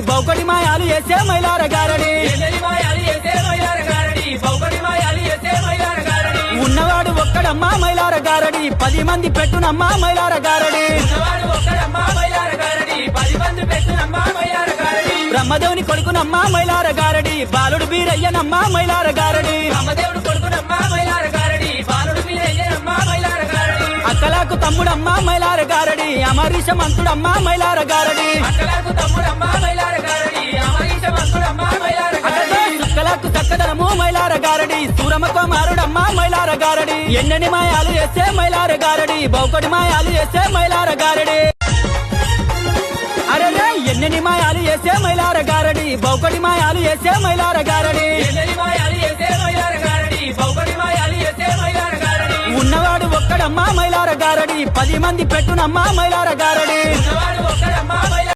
బౌకడి మాయాలు వేసే మైలార గారడి ఉన్నవాడు ఒక్కడమ్మా మైలార గారడి పది మంది పెట్టునమ్మా మైలార గారడి బ్రహ్మదేవుని కొడుకునమ్మా మైలార గారడి బాలుడు బీరయ్యనమ్మా మైలార గారడి అక్కలకు తమ్ముడమ్మా మైలార గారడి అమరీష మంతుడమ్మా మైలార గారడి అక్కలకు తమ్ముడమ్మా మైలార గారడి అమరీష మంతుడమ్మా మైలార గారడి అక్కలకు చక్కదనము మైలార గారడి సూరమకు మారుడమ్మా మైలార గారడి ఎన్నని మాయాలు వేసే మైలార గారడి బౌకడి మాయాలు వేసే మైలార గారడి అరే ఎన్నని మాయాలు వేసే మైలార గారడి బౌకడి మాయాలు వేసే మైలార గారడి ఉన్నవాడు ఒక్కడమ్మా మైలార గారడి. పది మంది పెట్టునమ్మా? మైలార గారడి.